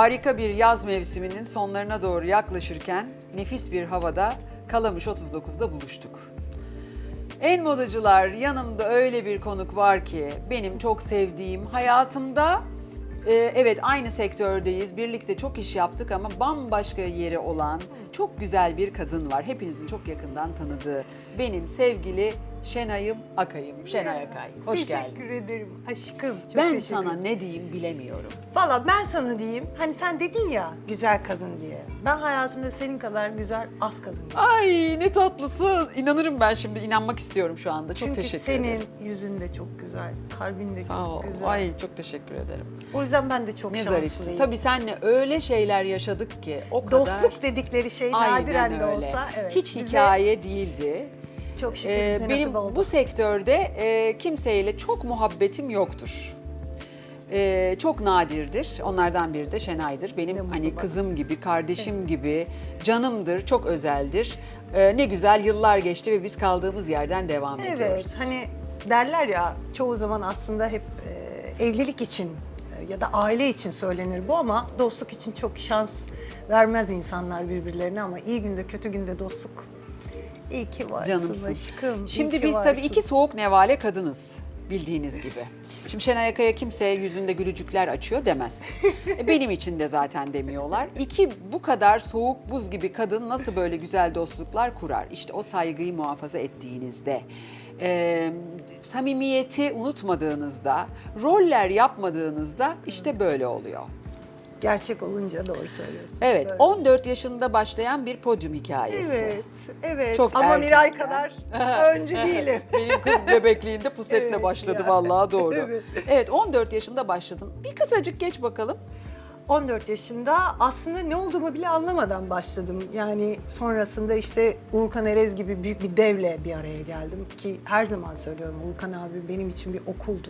Harika bir yaz mevsiminin sonlarına doğru yaklaşırken nefis bir havada Kalamış 39'da buluştuk. En modacılar yanımda öyle bir konuk var ki benim çok sevdiğim hayatımda e, evet aynı sektördeyiz birlikte çok iş yaptık ama bambaşka yeri olan çok güzel bir kadın var. Hepinizin çok yakından tanıdığı benim sevgili Şenay'ım Akay'ım. Şenay Akay. Hoş geldin. Teşekkür ederim aşkım. Çok Ben teşekkür sana ederim. ne diyeyim bilemiyorum. Valla ben sana diyeyim. Hani sen dedin ya güzel kadın diye. Ben hayatımda senin kadar güzel az kadın. Ay ne tatlısı. İnanırım ben şimdi. inanmak istiyorum şu anda. Çok Çünkü teşekkür senin ederim. yüzün de çok güzel, kalbin de Sağ çok ol. güzel. Ay çok teşekkür ederim. O yüzden ben de çok Ne şanslıyım. zarifsin. Tabii senle öyle şeyler yaşadık ki o kadar. Dostluk dedikleri şey nadiren Aynen de öyle. olsa. Evet, Hiç bize hikaye değildi. Çok şükür Ee, bize benim oldu. bu sektörde e, kimseyle çok muhabbetim yoktur. Ee, çok nadirdir. Onlardan biri de Şenay'dır. Benim mutlu hani bana. kızım gibi, kardeşim gibi, canımdır, çok özeldir. Ee, ne güzel yıllar geçti ve biz kaldığımız yerden devam ediyoruz. Evet, hani derler ya çoğu zaman aslında hep e, evlilik için e, ya da aile için söylenir bu ama dostluk için çok şans vermez insanlar birbirlerine ama iyi günde kötü günde dostluk. İyi ki varsın Canımsın. aşkım. iyi Şimdi ki biz tabii varsın. iki soğuk nevale kadınız bildiğiniz gibi. Şimdi Şenay Akaya kimse yüzünde gülücükler açıyor demez. E, Benim için de zaten demiyorlar. İki bu kadar soğuk buz gibi kadın nasıl böyle güzel dostluklar kurar? İşte o saygıyı muhafaza ettiğinizde, e, samimiyeti unutmadığınızda, roller yapmadığınızda işte böyle oluyor. Gerçek olunca doğru söylüyorsun. Evet, Böyle. 14 yaşında başlayan bir podyum hikayesi. Evet, evet. Çok ama erken Miray yani. kadar öncü değilim. Benim kız bebekliğinde pusetle Evet başladı ya. vallahi doğru. Evet. evet 14 yaşında başladın. Bir kısacık geç bakalım. 14 yaşında aslında ne olduğumu bile anlamadan başladım. Yani sonrasında işte Urkan Erez gibi büyük bir devle bir araya geldim ki her zaman söylüyorum Urkan abi benim için bir okuldu.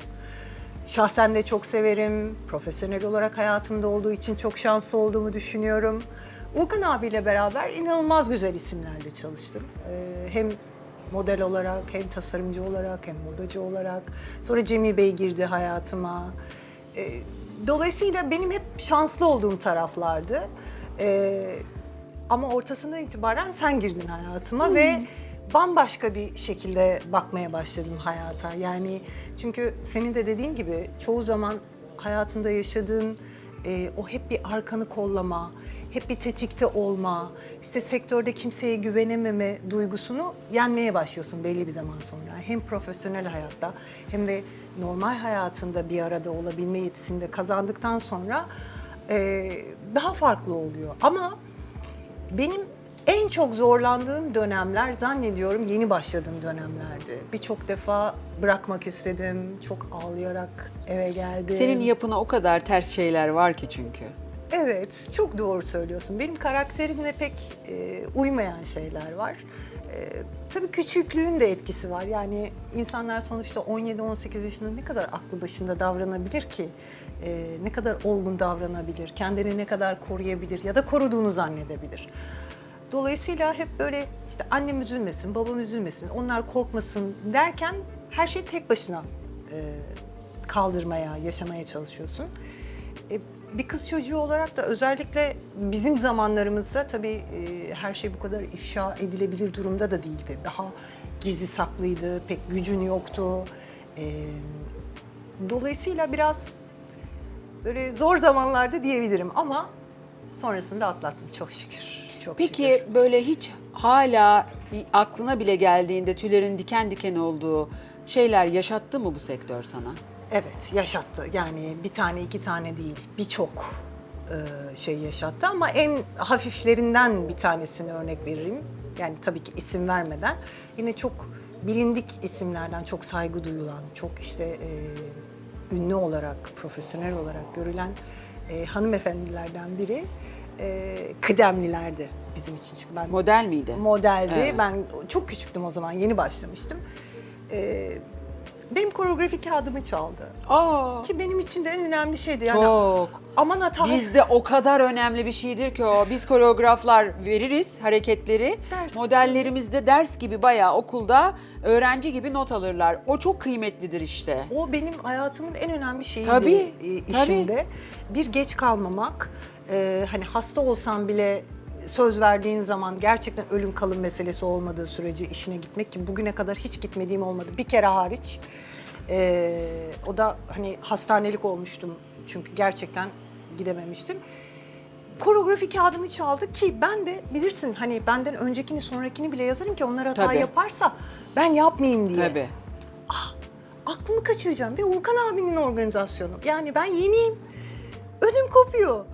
Şahsen de çok severim. Profesyonel olarak hayatımda olduğu için çok şanslı olduğumu düşünüyorum. Urkan abiyle beraber inanılmaz güzel isimlerle çalıştım. Ee, hem model olarak, hem tasarımcı olarak, hem modacı olarak. Sonra Cemil Bey girdi hayatıma. Ee, dolayısıyla benim hep şanslı olduğum taraflardı. Ee, ama ortasından itibaren sen girdin hayatıma ve bambaşka bir şekilde bakmaya başladım hayata. Yani çünkü senin de dediğin gibi çoğu zaman hayatında yaşadığın e, o hep bir arkanı kollama, hep bir tetikte olma, işte sektörde kimseye güvenememe duygusunu yenmeye başlıyorsun belli bir zaman sonra. Hem profesyonel hayatta hem de normal hayatında bir arada olabilme yetisini de kazandıktan sonra e, daha farklı oluyor. Ama benim en çok zorlandığım dönemler zannediyorum yeni başladığım dönemlerdi. Birçok defa bırakmak istedim, çok ağlayarak eve geldim. Senin yapına o kadar ters şeyler var ki çünkü. Evet, çok doğru söylüyorsun. Benim karakterimle pek e, uymayan şeyler var. E, tabii küçüklüğün de etkisi var. Yani insanlar sonuçta 17-18 yaşında ne kadar aklı başında davranabilir ki? E, ne kadar olgun davranabilir? Kendini ne kadar koruyabilir ya da koruduğunu zannedebilir? Dolayısıyla hep böyle işte annem üzülmesin, babam üzülmesin, onlar korkmasın derken her şeyi tek başına e, kaldırmaya, yaşamaya çalışıyorsun. E, bir kız çocuğu olarak da özellikle bizim zamanlarımızda tabii e, her şey bu kadar ifşa edilebilir durumda da değildi. Daha gizli saklıydı, pek gücün yoktu. E, dolayısıyla biraz böyle zor zamanlarda diyebilirim ama sonrasında atlattım çok şükür. Çok Peki şükür. böyle hiç hala aklına bile geldiğinde tüylerin diken diken olduğu şeyler yaşattı mı bu sektör sana? Evet yaşattı. Yani bir tane iki tane değil birçok e, şey yaşattı ama en hafiflerinden bir tanesini örnek veririm. Yani tabii ki isim vermeden yine çok bilindik isimlerden çok saygı duyulan, çok işte e, ünlü olarak, profesyonel olarak görülen e, hanımefendilerden biri e, kıdemlilerdi bizim için. Çünkü ben Model miydi? modeldi. Evet. Ben çok küçüktüm o zaman, yeni başlamıştım. Ee, benim koreografi kağıdımı çaldı. Aa, Ki benim için de en önemli şeydi. Yani çok. aman hata. Bizde o kadar önemli bir şeydir ki o. Biz koreograflar veririz hareketleri. Ders Modellerimizde ders gibi bayağı okulda öğrenci gibi not alırlar. O çok kıymetlidir işte. O benim hayatımın en önemli şeyiydi Tabii, e, işimde. Bir geç kalmamak, e, hani hasta olsam bile söz verdiğin zaman gerçekten ölüm kalım meselesi olmadığı sürece işine gitmek ki bugüne kadar hiç gitmediğim olmadı. Bir kere hariç. E, o da hani hastanelik olmuştum çünkü gerçekten gidememiştim. Koreografi kağıdımı çaldı ki ben de bilirsin hani benden öncekini sonrakini bile yazarım ki onlar hata Tabii. yaparsa ben yapmayayım diye Tabii. aklımı kaçıracağım ve Urkan abinin organizasyonu. Yani ben yeniyim. Ödüm kopuyor.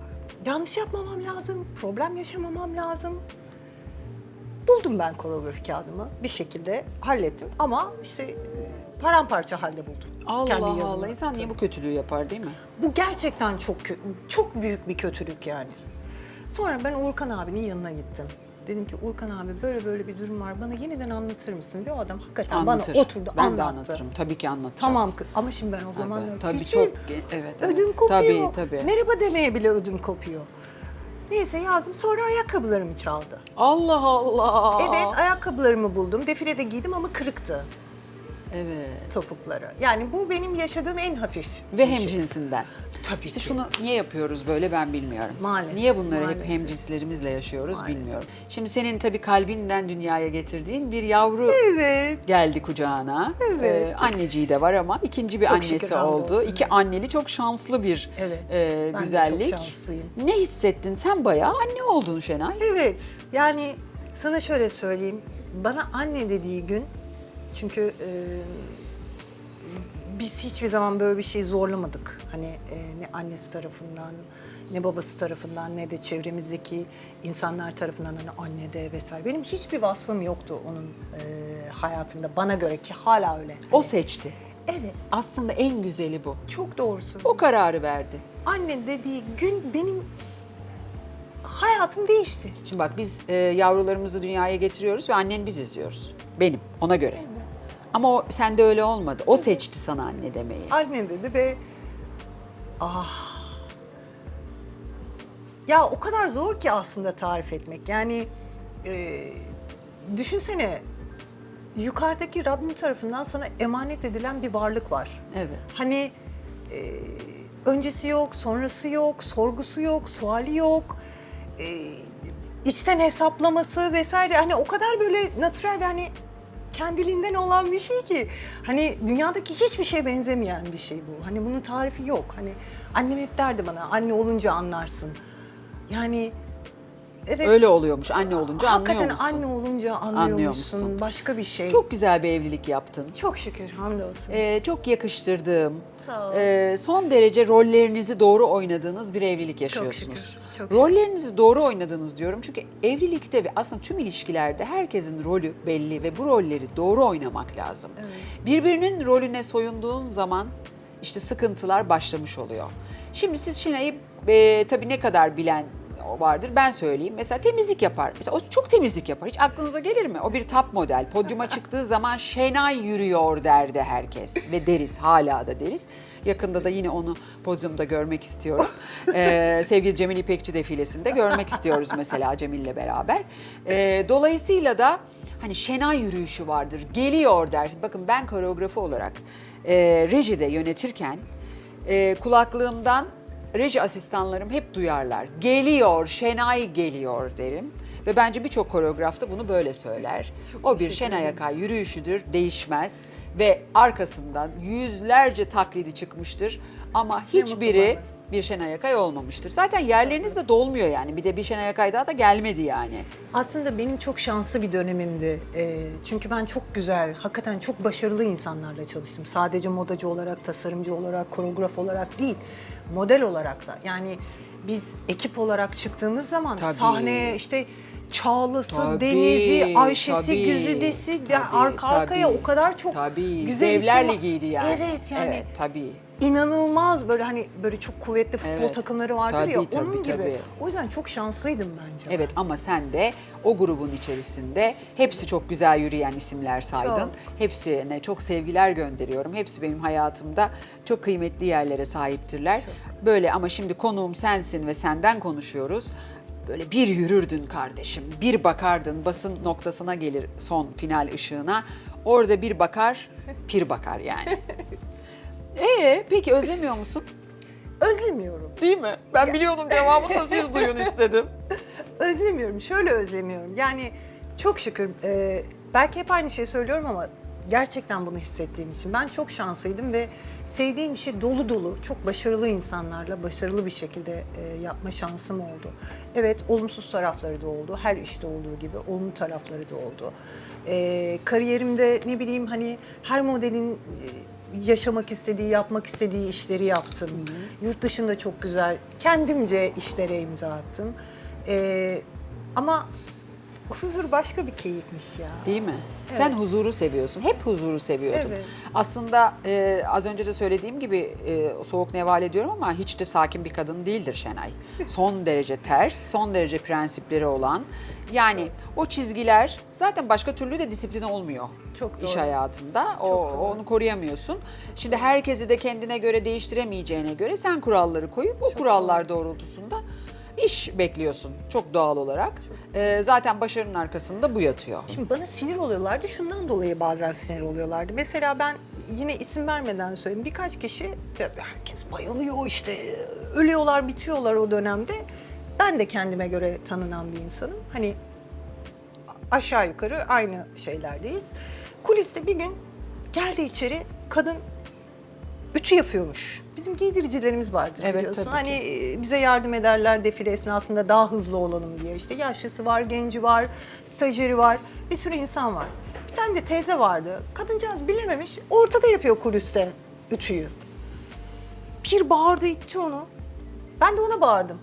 Yanlış yapmamam lazım. Problem yaşamamam lazım. Buldum ben koreografi kağıdımı. Bir şekilde hallettim. Ama işte e, paramparça halde buldum. Allah kendi Allah yazımı. insan niye bu kötülüğü yapar değil mi? Bu gerçekten çok çok büyük bir kötülük yani. Sonra ben Urkan abinin yanına gittim. Dedim ki Urkan abi böyle böyle bir durum var. Bana yeniden anlatır mısın? Ve o adam hakikaten Anlatır. bana oturdu ben anlattı. de anlatırım. Tabii ki anlatacağız. Tamam kız. ama şimdi ben o zaman Tabii, tabii küçüğüm. çok evet, evet. Ödüm kopuyor. Tabii tabii. Merhaba demeye bile ödüm kopuyor. Neyse yazdım. Sonra ayakkabılarımı çaldı. Allah Allah. Evet ayakkabılarımı buldum. Defilede giydim ama kırıktı Evet. topukları. Yani bu benim yaşadığım en hafif Ve bir şey. hemcinsinden. Tabii İşte ki. şunu niye yapıyoruz böyle ben bilmiyorum. Maalesef, Niye bunları hep maalesef. hemcinslerimizle yaşıyoruz Maalesef. bilmiyorum. Şimdi senin tabii kalbinden dünyaya getirdiğin bir yavru Evet. geldi kucağına. Evet. Ee, anneciği de var ama ikinci bir Çok annesi şükür, oldu. hamdolsun. İki anneli çok şanslı bir Evet, e, ben de güzellik. çok şanslıyım. Ne hissettin? Sen bayağı anne oldun Şenay. Evet. Yani sana şöyle söyleyeyim. Bana anne dediği gün çünkü e, biz hiçbir zaman böyle bir şey zorlamadık. Hani e, ne annesi tarafından ne babası tarafından ne de çevremizdeki insanlar tarafından hani anne de vesaire. Benim hiçbir vasfım yoktu onun e, hayatında bana göre ki hala öyle. O Hani, seçti. evet Aslında en güzeli bu. çok doğrusu. O kararı verdi. Anne dediği gün benim hayatım değişti. Şimdi bak biz e, yavrularımızı dünyaya getiriyoruz ve annen biz izliyoruz. Benim ona göre. Ama o sende öyle olmadı. O seçti sana anne demeyi. Annem dedi ve ah ya o kadar zor ki aslında tarif etmek. Yani e, düşünsene yukarıdaki Rabbim tarafından sana emanet edilen bir varlık var. Evet. Hani e, öncesi yok, sonrası yok, sorgusu yok, suali yok. E, içten hesaplaması vesaire hani o kadar böyle natürel ve hani kendiliğinden olan bir şey ki hani dünyadaki hiçbir şeye benzemeyen bir şey bu. Hani bunun tarifi yok. Hani annem hep derdi bana anne olunca anlarsın. Yani evet Öyle oluyormuş. Anne olunca anlıyor hakikaten musun? anne olunca Anlıyor anlıyormuşsun. musun? Başka bir şey. Çok güzel bir evlilik yaptın. çok şükür hamdolsun. Ee, çok yakıştırdığım, Sağ e, son derece rollerinizi doğru oynadığınız bir evlilik yaşıyorsunuz. şükür, çok rollerinizi doğru oynadığınız diyorum çünkü evlilikte ve aslında tüm ilişkilerde herkesin rolü belli ve bu rolleri doğru oynamak lazım. Birbirinin rolüne soyunduğun zaman işte sıkıntılar başlamış oluyor. Şimdi siz Şenay'ı e, tabii ne kadar bilen vardır. Ben söyleyeyim. Mesela temizlik yapar. Mesela o çok temizlik yapar. Hiç aklınıza gelir mi? O bir top model. Podyuma çıktığı zaman Şenay yürüyor derdi herkes. Ve deriz. Hala da deriz. Yakında da yine onu podyumda görmek istiyorum. Ee, sevgili Cemil İpekçi defilesinde görmek istiyoruz mesela Cemil'le beraber. Ee, dolayısıyla da hani Şenay yürüyüşü vardır. Geliyor der. Bakın ben koreografi olarak e, rejide yönetirken e, kulaklığımdan reji asistanlarım hep duyarlar. Geliyor, Şenay geliyor derim. Ve bence birçok koreograf da bunu böyle söyler. o bir Şenay. Akay yürüyüşüdür, değişmez. Ve arkasından yüzlerce taklidi çıkmıştır. Ama hiçbiri mutlu bir Şenay Akay olmamıştır. Zaten yerleriniz de dolmuyor yani. Bir de bir Şenay Akay daha da gelmedi yani. Aslında benim çok şanslı bir dönemimdi. Ee, çünkü ben çok güzel, hakikaten çok başarılı insanlarla çalıştım. Sadece modacı olarak, tasarımcı olarak, koreograf olarak değil, model olarak da. Yani biz ekip olarak çıktığımız zaman Tabii. sahneye işte Çağla'sı, Tabii, Deniz'i, Ayşe'si, tabii, Güzide'si, yani tabii, arka arkaya tabii, o kadar çok tabii. güzel Devler isim- Ligi'ydi yani. Evet yani Evet tabii. inanılmaz böyle hani böyle çok kuvvetli futbol Evet. takımları vardır Tabii, ya tabii, onun gibi. tabii. O yüzden çok şanslıydım bence. ben. Evet ama sen de o grubun içerisinde hepsi çok güzel yürüyen isimler saydın. Çok. Hepsine çok sevgiler gönderiyorum. Hepsi benim hayatımda çok kıymetli yerlere sahiptirler. Böyle ama şimdi konuğum sensin ve senden konuşuyoruz. Böyle bir yürürdün kardeşim, bir bakardın basın noktasına gelir son final ışığına. Orada bir bakar, pir bakar yani. Ee, peki özlemiyor musun? Özlemiyorum. Değil mi? Ben biliyordum cevabını da siz duyun istedim. Özlemiyorum. Şöyle özlemiyorum. Yani çok şükür e, belki hep aynı şeyi söylüyorum ama gerçekten bunu hissettiğim için ben çok şanslıydım ve sevdiğim işi dolu dolu, çok başarılı insanlarla başarılı bir şekilde e, yapma şansım oldu. Evet, olumsuz tarafları da oldu. Her işte olduğu gibi olumlu tarafları da oldu. E, kariyerimde ne bileyim hani her modelin e, yaşamak istediği, yapmak istediği işleri yaptım. Yurt dışında çok güzel, kendimce işlere imza attım. Ee, ama huzur başka bir keyifmiş ya. Değil mi? Sen Evet. huzuru seviyorsun. Hep huzuru seviyordun. Evet. Aslında e, az önce de söylediğim gibi e, soğuk neval ediyorum ama hiç de sakin bir kadın değildir Şenay. Son derece ters, son derece prensipleri olan. Yani o çizgiler zaten başka türlü de disiplin olmuyor. Çok iş doğru. hayatında. O, Çok doğru. onu koruyamıyorsun. Şimdi herkesi de kendine göre değiştiremeyeceğine göre sen kuralları koyup o kurallar doğrultusunda iş bekliyorsun çok doğal olarak. E, zaten başarının arkasında bu yatıyor. Şimdi bana sinir oluyorlardı. Şundan dolayı bazen sinir oluyorlardı. Mesela ben yine isim vermeden söyleyeyim. Birkaç kişi herkes bayılıyor işte ölüyorlar bitiyorlar o dönemde. Ben de kendime göre tanınan bir insanım. Hani aşağı yukarı aynı şeylerdeyiz. Kuliste bir gün geldi içeri kadın ütü yapıyormuş. Bizim giydiricilerimiz vardır Evet, biliyorsun. tabii ki. Hani e, bize yardım ederler defile esnasında daha hızlı olalım diye. İşte yaşlısı var, genci var, stajyeri var, bir sürü insan var. Bir tane de teyze vardı. Kadıncağız bilememiş, ortada yapıyor kuliste ütüyü. Bir bağırdı itti onu. Ben de ona bağırdım.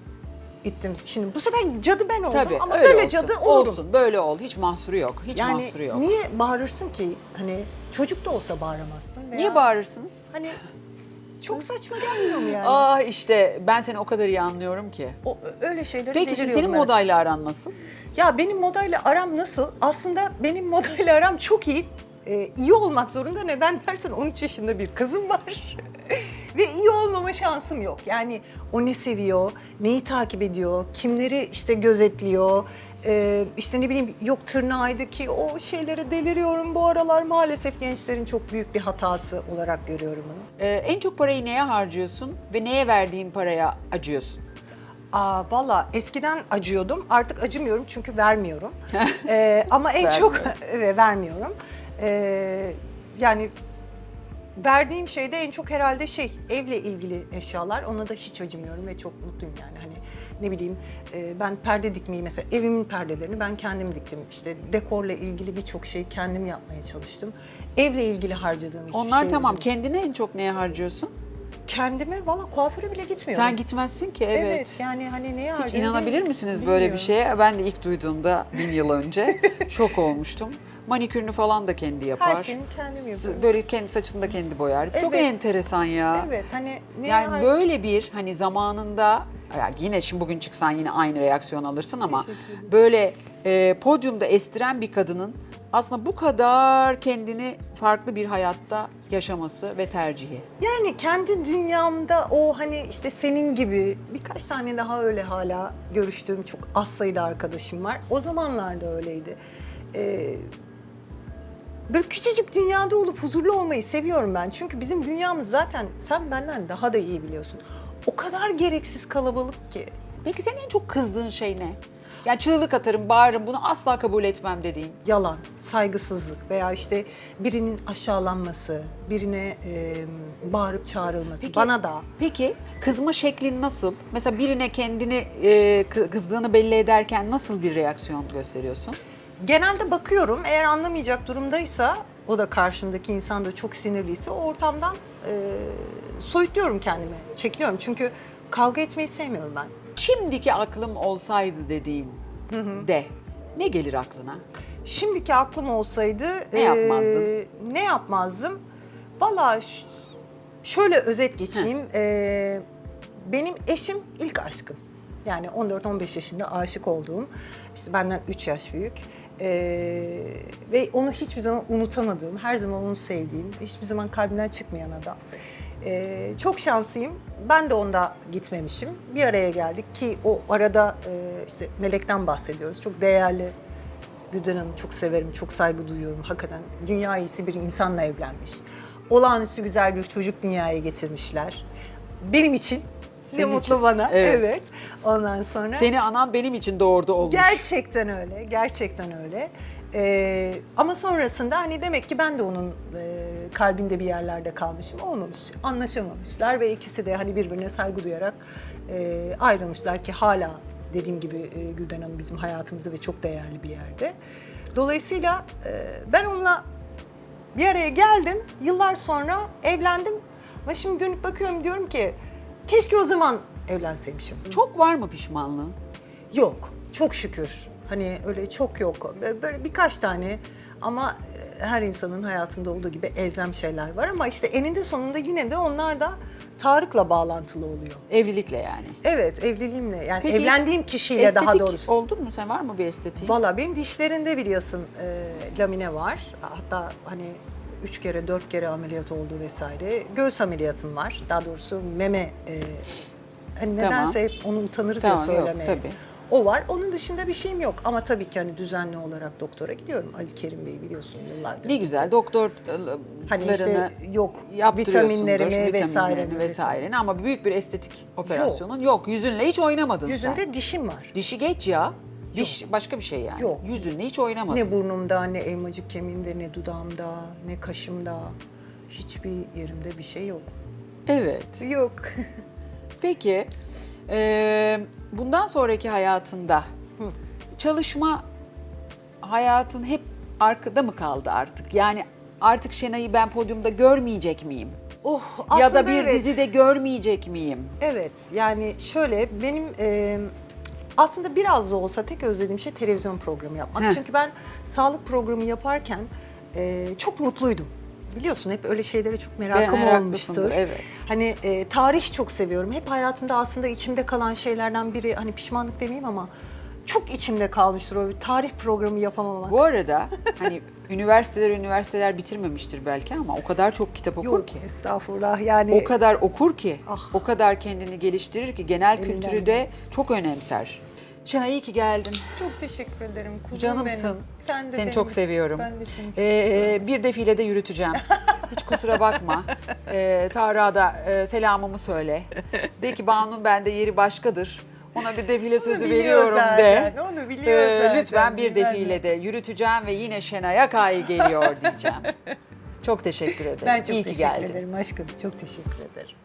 İttim. Şimdi bu sefer cadı ben oldum Tabii ama öyle böyle olsun. cadı olurum. Olsun böyle ol. Hiç mahsuru yok. Hiç Yani mahsuru yok. niye bağırırsın ki? Hani çocuk da olsa bağıramazsın. Veya Niye bağırırsınız? Hani çok saçma gelmiyor mu yani? Ah işte ben seni o kadar iyi anlıyorum ki. O, öyle şeyleri Peki şimdi deliriyorum senin ben. modayla aran nasıl? Ya benim modayla aram nasıl? Aslında benim modayla aram çok iyi. Ee, iyi olmak zorunda. Neden dersen 13 yaşında bir kızım var. Ve iyi olmama şansım yok. Yani o ne seviyor, neyi takip ediyor, kimleri işte gözetliyor. Ee, işte ne bileyim yok tırnağıydı ki o şeylere deliriyorum bu aralar. Maalesef gençlerin çok büyük bir hatası olarak görüyorum bunu. Ee, en çok parayı neye harcıyorsun ve neye verdiğin paraya acıyorsun? Aa valla eskiden acıyordum. Artık acımıyorum çünkü vermiyorum. Ee, ama en çok evet, vermiyorum. Ee, yani verdiğim şey de en çok herhalde şey evle ilgili eşyalar. Ona da hiç acımıyorum ve çok mutluyum yani. Hani ne bileyim e, ben perde dikmeyi mesela evimin perdelerini ben kendim diktim. İşte dekorla ilgili birçok şeyi kendim yapmaya çalıştım. Evle ilgili harcadığım hiçbir Onlar şey tamam. yok. Kendine en çok neye harcıyorsun? Kendime valla kuaföre bile gitmiyorum. Sen gitmezsin ki evet. Evet. yani hani neye Hiç inanabilir misiniz böyle bir şeye? Ben de ilk duyduğumda bin yıl önce şok olmuştum. Manikürünü falan da kendi yapar. Her şeyini kendim yapıyorum. Böyle kendi saçını da kendi boyar. Çok Evet. enteresan ya. Evet hani ne Yani har- böyle bir hani zamanında ya yine şimdi bugün çıksan yine aynı reaksiyon alırsın ama böyle e, podyumda estiren bir kadının aslında bu kadar kendini farklı bir hayatta yaşaması ve tercihi. yani kendi dünyamda o hani işte senin gibi birkaç tane daha öyle hala görüştüğüm çok az sayıda arkadaşım var. O zamanlarda öyleydi. Ee, böyle küçücük dünyada olup huzurlu olmayı seviyorum ben. Çünkü bizim dünyamız zaten sen benden daha da iyi biliyorsun. O kadar gereksiz kalabalık ki. Peki senin en çok kızdığın şey ne? Yani çığlık atarım, bağırırım, bunu asla kabul etmem dediğin. yalan, saygısızlık veya işte birinin aşağılanması, birine e, bağırıp çağrılması, Peki- bana da. Peki kızma şeklin nasıl? Mesela birine kendini e, kı- kızdığını belli ederken nasıl bir reaksiyon gösteriyorsun? Genelde bakıyorum eğer anlamayacak durumdaysa o da karşımdaki insan da çok sinirliyse o ortamdan e, soyutluyorum kendimi, çekiliyorum. Çünkü kavga etmeyi sevmiyorum ben. Şimdiki aklım olsaydı dediğin de ne gelir aklına? Şimdiki aklım olsaydı Ne yapmazdın? Ne yapmazdım? Valla ş- şöyle özet geçeyim. Ee, benim eşim ilk aşkım. Yani 14-15 yaşında aşık olduğum, işte benden 3 yaş büyük. Ee, ve onu hiçbir zaman unutamadığım, her zaman onu sevdiğim, hiçbir zaman kalbimden çıkmayan adam. Ee, çok şanslıyım. Ben de onda gitmemişim. Bir araya geldik ki o arada e, işte Melek'ten bahsediyoruz. Çok değerli Gülden Hanım'ı çok severim, çok saygı duyuyorum. Hakikaten dünya iyisi bir insanla evlenmiş. Olağanüstü güzel bir çocuk dünyaya getirmişler. Benim için, ne Senin mutlu için. bana. Evet. Evet. Ondan sonra... Seni anan benim için doğurdu olmuş. Gerçekten öyle, gerçekten öyle. Ee, ama sonrasında hani demek ki ben de onun e, kalbinde bir yerlerde kalmışım. Olmamış, anlaşamamışlar ve ikisi de hani birbirine saygı duyarak e, ayrılmışlar ki hala dediğim gibi e, Gülden Hanım bizim hayatımızda ve çok değerli bir yerde. Dolayısıyla e, ben onunla bir araya geldim. Yıllar sonra evlendim. Ama şimdi dönüp bakıyorum diyorum ki keşke o zaman evlenseymişim. Çok var mı pişmanlığın? Yok. Çok şükür. Hani öyle çok yok. Böyle birkaç tane ama e, her insanın hayatında olduğu gibi elzem şeyler var ama işte eninde sonunda yine de onlar da Tarık'la bağlantılı oluyor. Evlilikle yani. Evet, evliliğimle yani Peki, evlendiğim kişiyle Estetik daha doğrusu. oldun mu sen? Var mı bir estetiğin? Valla benim dişlerinde biliyorsun e, lamine var. Hatta hani üç kere, dört kere ameliyat oldu vesaire. Göğüs ameliyatım var. Daha doğrusu meme. E, hani Tamam. nedense hep onu utanırız Tamam, ya yok, söylemeye. tabii. O var. Onun dışında bir şeyim yok. Ama tabii ki hani düzenli olarak doktora gidiyorum. Ali Kerim Bey biliyorsun yıllardır. Ne güzel doktorlarını Hani işte yok vitaminlerimi vesaire. vesaireni ama büyük bir estetik operasyonun yok. Yüzünle hiç oynamadın Yüzümde sen. dişim var. Dişi geç ya. Diş başka bir şey yani. Yok. Yüzünle hiç oynamadın. Ne burnumda, ne elmacık kemiğimde, ne dudağımda, ne kaşımda. Hiçbir yerimde bir şey yok. Evet. Yok. Peki e, bundan sonraki hayatında çalışma hayatın hep arkada mı kaldı artık? Yani artık Şenay'ı ben podyumda görmeyecek miyim? Oh, ya da bir evet. dizide görmeyecek miyim? Evet, yani şöyle benim e, aslında biraz da olsa tek özlediğim şey televizyon programı yapmak. Heh. Çünkü ben sağlık programı yaparken e, çok mutluydum. Biliyorsun hep öyle şeylere çok merakım meraklısındır, olmuştur. evet. Hani e, tarih çok seviyorum. Hep hayatımda aslında içimde kalan şeylerden biri hani pişmanlık demeyeyim ama çok içimde kalmıştır o bir tarih programı yapamamak. Bu arada hani üniversiteler üniversiteler bitirmemiştir belki ama o kadar çok kitap okur Yok ki. estağfurullah yani. O kadar okur ki, Ah. o kadar kendini geliştirir ki genel Elinden kültürü de çok önemser. Şenay iyi ki geldin. Çok teşekkür ederim. Kuzum Canımsın. benim. Sen de Seni benim. çok seviyorum. Ben de seni çok Ee, bir defilede yürüteceğim. Hiç kusura bakma. Ee, Tarık'a da e, selamımı söyle. De ki Banu'nun bende yeri başkadır. Ona bir defile sözü veriyorum de. zaten, onu biliyor Ee, zaten, lütfen bir defilede yürüteceğim ve yine Şenay Akay geliyor diyeceğim. Çok teşekkür ederim. Ben çok iyi ki teşekkür geldin. ederim aşkım. Çok teşekkür ederim.